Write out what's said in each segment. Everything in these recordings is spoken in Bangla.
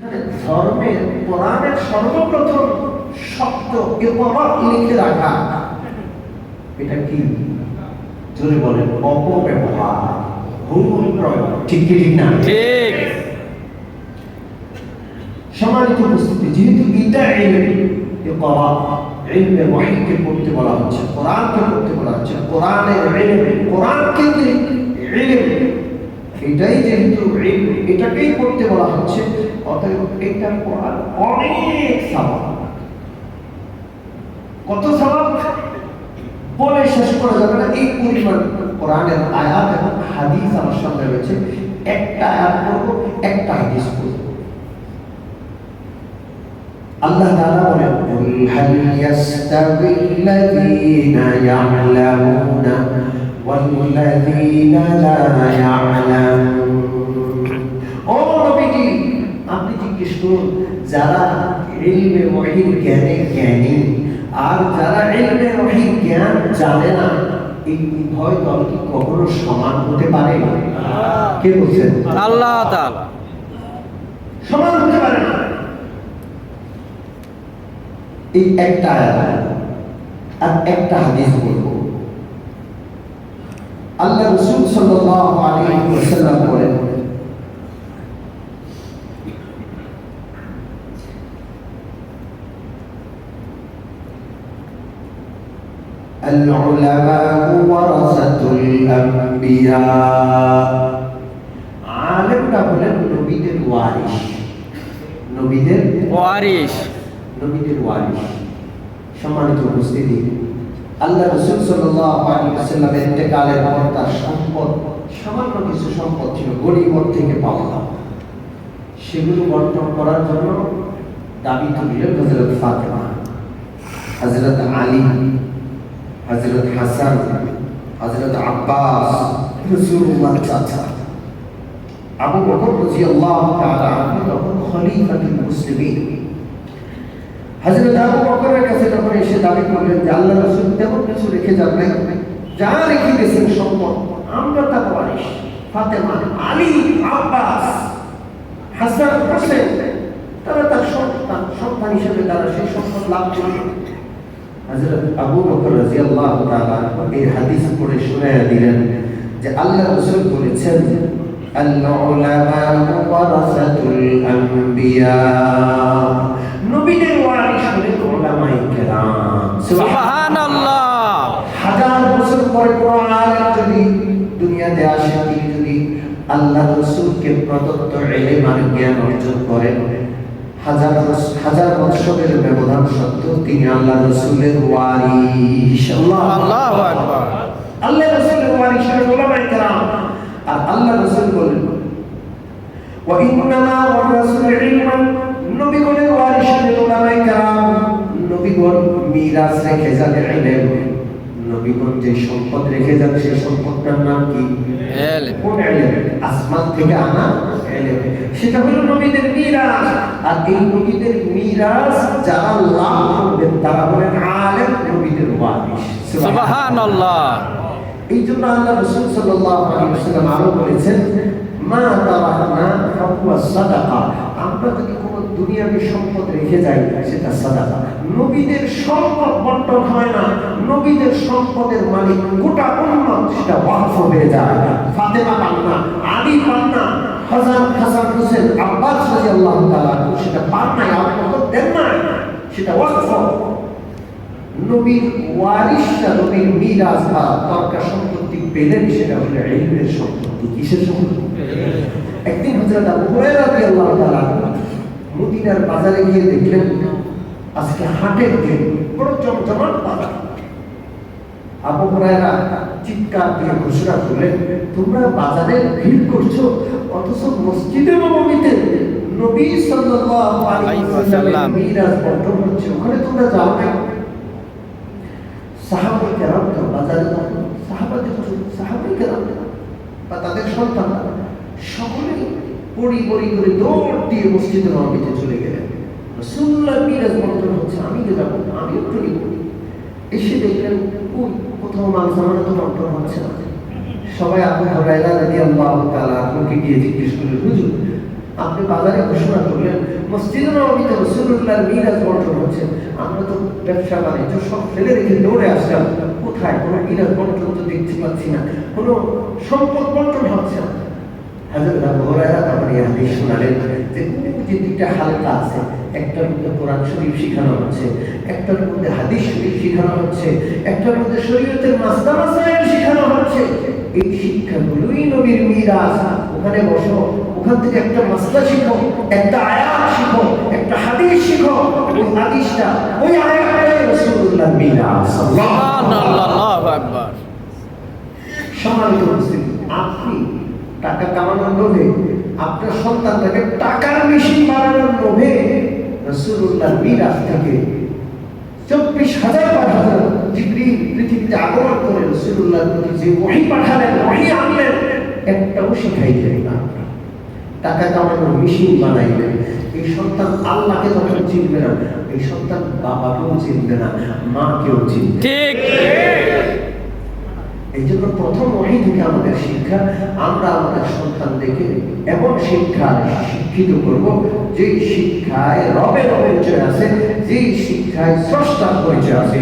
ধর্মের কোরআনের সর্বপ্রথম শব্দ লিখে রাখা। এটা কি? জোরে বলেন অপব্যবহার ভুল প্রয়োগ। ঠিক কি ঠিক না? ঠিক। সম্মানিত উপস্থিতি যেহেতু এটা ইলম ইকরা ইলমে ওয়াহিকে পড়তে বলা হচ্ছে কোরআনকে পড়তে বলা হচ্ছে কোরআনের ইলম কোরআন কেন্দ্রিক ইলম। এটাই যেহেতু এটাকেই পড়তে বলা হচ্ছে অতএব এটা পড়ার অনেক সওয়াব কত সওয়াব বলে শেষ করা যাবে না। এই পরিমাণ কোরআনের আয়াত এবং হাদিস আমার সামনে রয়েছে। একটা আয়াত পড়ব, একটা হাদিস পড়ব। আল্লাহ তাআলা বলেন কুল হাল ইয়াস্তাবিল্লাযীনা ইয়া'লামুনা ওয়াল্লাযীনা লা ইয়া'লামুন? জিজ্ঞেস যারা ইলমে ওয়াহির জ্ঞানে জ্ঞানী আর যারা ইলমে ওয়াহির জ্ঞান জানে না এই উভয় দল কি কখনো সমান হতে পারে? কে বলছেন আল্লাহ তাআলা। সমান হতে পারে না। এই একটা আয়াত আর একটা হাদিস বলব। আল্লাহ রসুল সাল্লাল্লাহু আলাইহি ওয়াসাল্লাম বলেন العلماء ورثة الأنبياء আলেমরা হলেন নবীদের ওয়ারিশ নবীদের ওয়ারিশ নবীদের ওয়ারিশ সম্মানিত উপস্থিতি আল্লাহ রসুল সাল্লাল্লাহু আলাইহি ওয়াসাল্লামের ইন্তেকালের পর তার সম্পদ সামান্য কিছু সম্পদ ছিল গরিবর থেকে পাওয়া সেগুলো বন্টন করার জন্য দাবি তুললেন হযরত ফাতেমা হযরত আলী হযরত হাসান, হযরত আব্বাস রাসূলুল্লাহ চাচা আবু বকর রাদিয়াল্লাহু তাআলা আনহু তখন খলিফাতুল মুসলিমিন। হযরত আবু বকরের কাছে যখন এসে দাবি করলেন যে আল্লাহ রাসূল তেমন কিছু রেখে যান নাই। যা রেখে গেছেন সম্পদ, আমরা তা ওয়ারিশ ফাতেমা, আলী, আব্বাস, হাসান হোসেন, তারা তার সন্তান সন্তান হিসেবে তারা সেই সম্পদ লাভ করলেন আবু বকর রাজি আল্লাহ এই আল্লাহ রসুল বলেছেন নবীদের ওয়ারিশ হলেন ওলামাই কেরাম। সুবহানাল্লাহ। দুনিয়াতে আসে তিনি যদি আল্লাহ রসুলকে প্রদত্ত এলেম আর জ্ঞান অর্জন করেন হাজার বছ- হাজার বৎসরের ব্যবধান সত্ত্বেও তিনি আল্লাহ রসুলের ওয়ারিশ আল্লাহু আকবার আল্লাহ রসুলের ওয়ারিশ হলেন উলামায়ে কেরাম আর আল্লাহ রসুল বলেন وإنما ورثوا العلم নবীগণের ওয়ারিশ হলেন উলামায়ে কেরাম নবীগণ মিরাস রেখে যান ইলম নবীগণ যে সম্পদ রেখে যান সেই সম্পদটার নাম কি? আসমান থেকে আনা সেটা হলো নবীদের মিরাস আর এই নবীদের মিরাস যারা লাভ করবেন তারা হলেন আলেম নবীদের সুবহানাল্লাহ। এই জন্য আল্লাহ রসুল সাল্লাল্লাহু আলাইহি ওয়াসাল্লাম আরও বলেছেন মা তারাকনা ফাহুয়া সাদাকা। আমরা যদি কোনো দুনিয়াবি সম্পদ রেখে যাই, সেটা সাদাকা। নবীদের সম্পদ বন্টন হয় না। নবীদের সম্পদের মালিক গোটা উম্মত সেটা ওয়াকফ হয়ে যায়। ফাতেমা পান না, আলী পান না হাসান হাসান হোসেন আব্বাস রাদিয়াল্লাহু তাআলা সেটা পান নাই আপনার দেন না সেটা ওয়াকফ। নবীর ওয়ারিশরা, নবীর মিরাজ বা তর্কা সম্পত্তি পেলেন সেটা হলো সম্পত্তি। কিসের সম্পত্তি? একদিন হযরত আবু হুরায়রা রাদিয়াল্লাহু তাআলা মদিনার বাজারে গিয়ে দেখলেন আজকে হাটের দিন বড় জমজমাট বাজার। আবু হুরায়রা চিৎকার দিয়ে ঘোষণা করলেন তোমরা বাজারে ভিড় করছ অথচ মসজিদে নববীতে নবী সাল্লাল্লাহু আলাইহি ওয়াসাল্লাম। মিরাজ বন্টন হচ্ছে ওখানে তোমরা যাও না সাহাবাই কেরাম তো বাজারে সাহাবাদের সাহাবাই কেরাম বা তাদের সন্তানরা সকলেই পড়ি পড়ি করে দৌড় দিয়ে মসজিদে নবীতে চলে গেলেন। রসুল্লাহ মিরাজ বন্টন হচ্ছে, আমি যে যাব আমি একটু নিব এসে দেখলেন, ওই কোথাও সামানা তো বন্টন হচ্ছে না। সবাই আবু হরাইরা রাদিয়াল্লাহু তাআলা আপনাকে গিয়ে জিজ্ঞেস করলেন, হুজুর, আপনি বাজারে ঘোষণা করলেন রসুল্লাহ মিরাজ বন্টন হচ্ছে, আমরা তো ব্যবসা বাণিজ্য সব ফেলে রেখে দৌড়ে আসলাম। কোথায়? কোনো মিরাজ বন্টন তো দেখতে পাচ্ছি না। কোনো সম্পদ বন্টন হচ্ছে না। হাজরত আবু হুরায়রা তারপরে এই হাদিস শোনালেন যে যে দুইটা হালকা আছে। একটার মধ্যে কোরআন শরীফ শেখানো হচ্ছে একটার মধ্যে হাদিস শরীফ শেখানো হচ্ছে একটার মধ্যে শরীয়তের মাসলা মাসাইল শেখানো হচ্ছে। এই শিক্ষাগুলোই নবীর মিরাজ। ওখানে বসো ওখান থেকে একটা মাসলা শিখো একটা আয়াত শিখো একটা হাদিস শিখো। ওই হাদিসটা ওই আয়াতটাই রাসূলুল্লাহ মিরাজ। সুবহানাল্লাহ। আল্লাহু আকবার সম্মানিত উপস্থিতি আপনি টাকা কামানোর লোভে, আপনার সন্তানটাকে টাকার মেশিন বানানোর লোভে রসুল্লাহ চব্বিশ হাজার পাঠানো জিবরি পৃথিবীতে আগমন করে রসুল্লাহ প্রতি যে ওহি পাঠালেন, ওহি আনলেন, একটাও না টাকা কামানোর মেশিন বানাইলেন, এই সন্তান আল্লাহকে চিনবে না, এই সন্তান বাবাকেও চিনবে না, মাকেও চিনবে। ঠিক এই জন্য প্রথম ওহি থেকে আমাদের শিক্ষা আমরা আমাদের সন্তানদেরকে এমন শিক্ষা শিক্ষিত করব যে শিক্ষায় রবের পরিচয় আছে যে শিক্ষায় স্রষ্টার পরিচয় আছে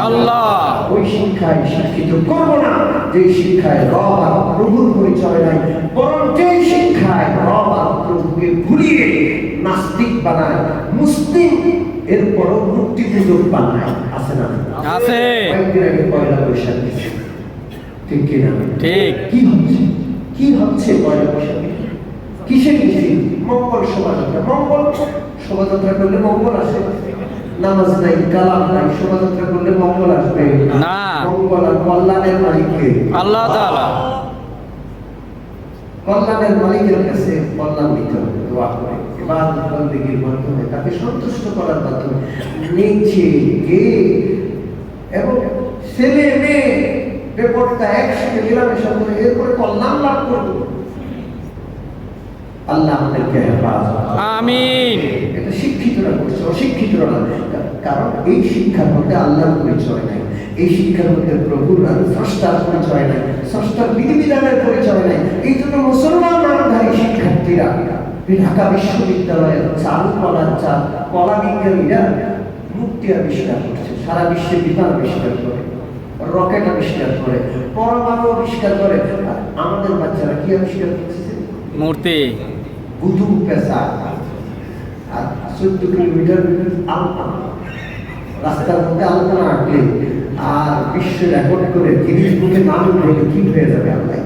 আল্লাহ। ওই শিক্ষায় শিক্ষিত করব না যে শিক্ষায় রব আর প্রভুর পরিচয় নাই বরং যে শিক্ষায় রব আর প্রভুকে ভুলিয়ে নাস্তিক বানায় মুসলিম এরপরও মুক্তি পূজক বানায়। আছে না? আছে। কয়েকদিন আগে পয়লা বৈশাখ ঠিক কিনা? ঠিক। কি হচ্ছে কি হচ্ছে পয়লা বৈশাখে? কিসের মিছিল মঙ্গল শোভাযাত্রা। মঙ্গল শোভাযাত্রা করলে মঙ্গল আসে নামাজ নাই কালাম নাই শোভাযাত্রা করলে মঙ্গল আসবে। না। মঙ্গল আর কল্যাণের মালিককে আল্লাহ তাআলা। কল্যাণের মালিকের কাছে কল্যাণ নিতে হবে দোয়া করে। এবার বন্দিগির মাধ্যমে তাকে সন্তুষ্ট করার মাধ্যমে নিচে গে এবং একসাথে মেলামেশা করে এরপরে কল্যাণ লাভ করব। আল্লাহ আমাদেরকে হেফাজত আমিন। এটা শিক্ষিতরা করছে অশিক্ষিতরা না। কারণ এই শিক্ষার মধ্যে আল্লাহর পরিচয় নাই। এই শিক্ষার মধ্যে প্রভুর স্রষ্টার পরিচয় নাই। স্রষ্টার বিধিবিধানের পরিচয় নাই। এই জন্য মুসলমান নামধারী শিক্ষার্থীরা ঢাকা বিশ্ববিদ্যালয়ের চাল কলার চাল কলা বিজ্ঞানীরা মুক্তি আবিষ্কার করছে। সারা বিশ্বে বিধান আবিষ্কার করে। রকেট আবিষ্কার করে পরমাণু আবিষ্কার করে। আমাদের বাচ্চারা কি আবিষ্কার করছে মূর্তি। গুদু পেশা আর চোদ্দ কিলোমিটার আলপনা। রাস্তার মধ্যে আলপনা আঁকলে। আর বিশ্ব রেকর্ড করে বুকে নাম উঠলে কি হয়ে যাবে আল্লাহ?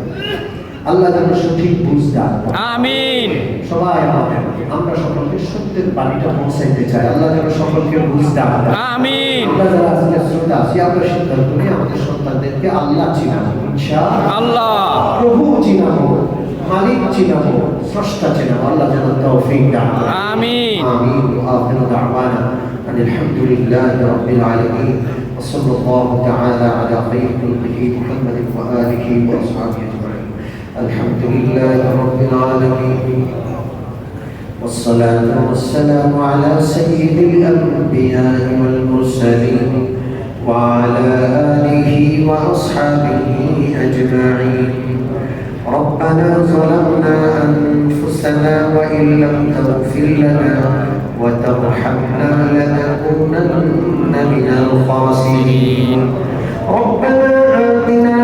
আল্লাহ যেন সঠিক বুঝ দান করেন। আমিন সবাই আমাদের আমরা সকলকে সত্যের বাণীটা পৌঁছাইতে চাই আল্লাহ যেন সকলকে বুঝ দান করেন। আমিন আমরা যারা আজকে শ্রোতা আছি আমরা সিদ্ধান্ত নিই আমাদের সন্তানদেরকে আল্লাহ চিনাবো ইনশাআল্লাহ আল্লাহ প্রভু চিনাবো মালিক চিনাবো স্রষ্টা চিনাবো আল্লাহ যেন তৌফিক দান করেন। আমিন آمين وآخر دعوانا أن الحمد لله رب العالمين وصلى الله تعالى على خير خلقه محمد وآله وأصحابه أجمعين الحمد لله رب العالمين والصلاة والسلام على سيد الأنبياء والمرسلين وعلى آله وأصحابه أجمعين. ربنا ظلمنا أنفسنا وإن لم تغفر لنا وترحمنا لنكونن من الخاسرين. ربنا آتنا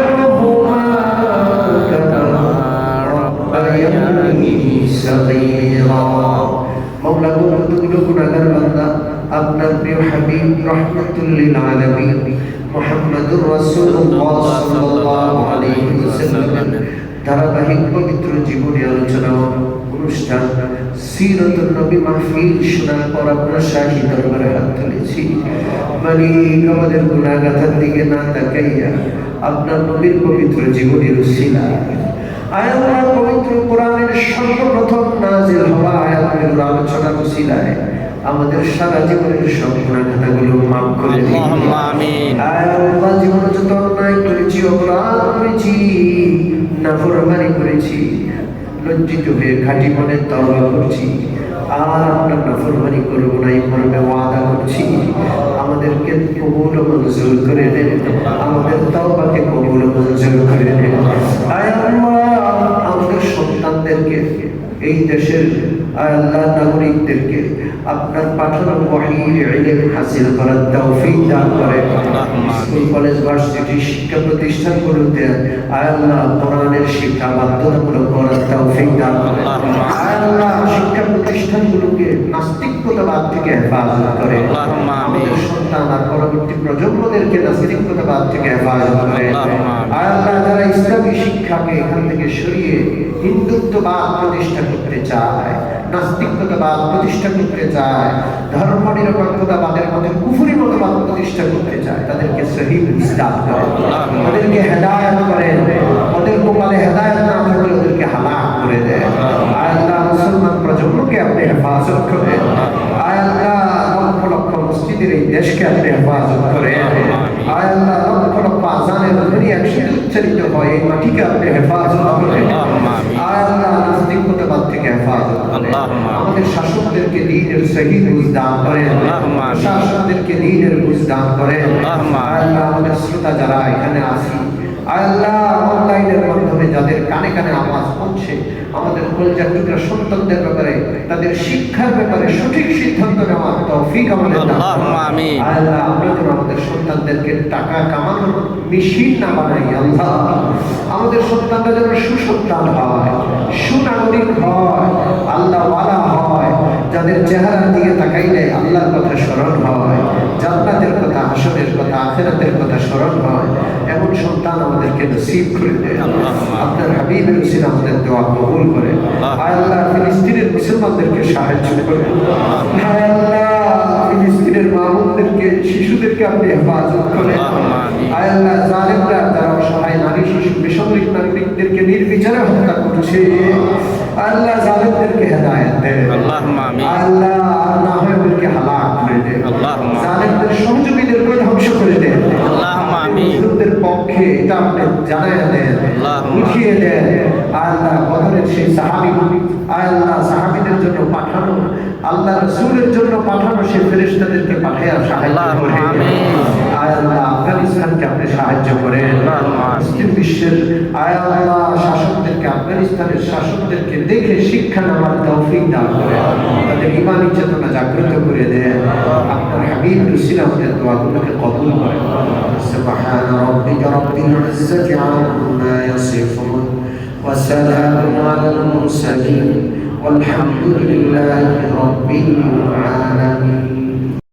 আপনার প্রিয় হাবিব রহমতুল্লিল আলামিন। মুহাম্মাদুর রাসূলুল্লাহ সাল্লাল্লাহু আলাইহি ওয়াসাল্লামের ধারাবাহিক পবিত্র জীবনী আলোচনা, অনুষ্ঠান সিরতুল নবী মাহফিল শোনার পর আপনার শাহী দরবারে হাত তুলেছি। মালিক, আমাদের গুণাগাথার দিকে না তাকাইয়া আপনার নবীর পবিত্র জীবনের উসিলা। আয়াল্লাহ পবিত্র কোরআনের সর্বপ্রথম নাজিল আমাদের সারা জীবনের সব মাফ করে জীবনে যত অন্যায় করেছি অপরাধ করেছি নাফরমানি করেছি লজ্জিত হয়ে খাঁটি মনে তওবা করছি আর আমরা নাফরমানি করব না এই মর্মে ওয়াদা করছি। আমাদেরকে কবুল মঞ্জুর করে দেন আমাদের তওবাকে কবুল মঞ্জুর করে দেন আয় আল্লাহ আমাদের সন্তানদেরকে এই দেশের আল্লাহ নাগরিকদেরকে আপনার পাঠানো ওয়াহির ইলম হাসিল করার তৌফিক দান করে। স্কুল কলেজ ভার্সিটি শিক্ষা প্রতিষ্ঠানগুলোতে আয় আয়াল্লাহ কোরআনের শিক্ষা বাধ্যতামূলক করার তৌফিক দান করেন। আয় আল্লাহ শিক্ষা প্রতিষ্ঠানগুলোকে নাস্তিকতাবাদ থেকে হেফাজত করে। সন্তান আর পরবর্তী প্রজন্মদেরকে নাস্তিকতাবাদ থেকে হেফাজত করে। আয় আল্লাহ যারা ইসলামী শিক্ষাকে এখান থেকে সরিয়ে হিন্দুত্ববাদ প্রতিষ্ঠা করতে চায় নাস্তিকতাবাদ প্রতিষ্ঠা করতে চায় ধর্ম নিরপেক্ষতাবাদের মধ্যে কুফুরি মতবাদ প্রতিষ্ঠা করতে চায় তাদেরকে সহিদ ইসলাম করেন তাদেরকে হেদায়ত করেন। ওদের কপালে হেদায়ত না থাকলে ওদেরকে হালাক করে দেয় আল্লাহ মুসলমান প্রজন্মকে আপনি হেফাজত আয় আল্লাহ লক্ষ লক্ষ মসজিদের এই দেশকে আপনি হেফাজত আয় আল্লাহ লক্ষ লক্ষ আজানের ধ্বনি একসাথে উচ্চারিত হয় এই মাটিকে আপনি হেফাজত। আয় আল্লাহ নাস্তিকতাবাদ থেকে হেফাজত আমাদের শাসকদেরকে দিনের সহি দান আমিন। শাসকদেরকে দিনের বুঝ দান আল্লাহুম্মা আল্লাহ আমাদের শ্রোতা যারা এখানে আসি আল্লাহ যাদের কানে কানে আওয়াজ পৌঁছে আমাদের কলজার টুকরা সন্তানদের ব্যাপারে তাদের শিক্ষার ব্যাপারে সঠিক সিদ্ধান্ত নেওয়ার তৌফিক আমাদের। আল্লাহ আমরা যেন আমাদের সন্তানদেরকে টাকা কামানোর মেশিন না বানাই আল্লাহ। আমাদের সন্তানরা যেন সুসন্তান হয় সুনাগরিক হয় আল্লাহ ওয়ালা হয় যাদের চেহারা দিকে তাকাইলে আল্লাহর কথা স্মরণ হয়। জান্নাতের কথা আখেরাতের কথা স্মরণ হয়। এমন সন্তান আমাদেরকে নসিব করে দেয়। আপনার হাবিবের উসিলা আমাদের দোয়া কবুল করে। আল্লাহ। ফিলিস্তিনের মুসলমানদেরকে সাহায্য করে আল্লাহ ফিলিস্তিনের মামুনদেরকে শিশুদেরকে আপনি হেফাজত আল্লাহুম্মা আল্লাহ জালেমরা যারা অসহায় নারী শিশু বেসামরিক নাগরিকদেরকে নির্বিচারে হত্যা করছে। আল্লাহ জালেমদেরকে হেদায়েত আমিন। আল্লাহ আর না হয় ওদেরকে হালাক করে দেন আল্লাহুম্মা। জালেমদের সহযোগীদেরকে ধ্বংস করে দেন। আল্লাহুম্মা পক্ষে এটা আপনি জানায় দেন আল্লাহুম্মা। দেন। আল্লাহ বদরের সেই সাহাবি আল্লাহ সাহাবিদের জন্য পাঠানো আল্লাহ রসুলের জন্য পাঠানো সেই ফেরেশতাদেরকে পাঠাইয়া সাহায্য করে। আল্লাহ আফগানিস্তানকে আপনি সাহায্য করেন। মুসলিম বিশ্বের আয় আল্লাহ শাসকদেরকে আফগানিস্তানের শাসকদেরকে দেখে শিক্ষা নেওয়ার তৌফিক দান করে তাদের ইমানি চেতনা জাগ্রত করে দেন আপনার হাবিব রসিল আমাদের দোয়াগুলোকে কবুল করেন سبحان ربك رب العزة عما يصفون وسلام على المرسلين والحمد لله رب العالمين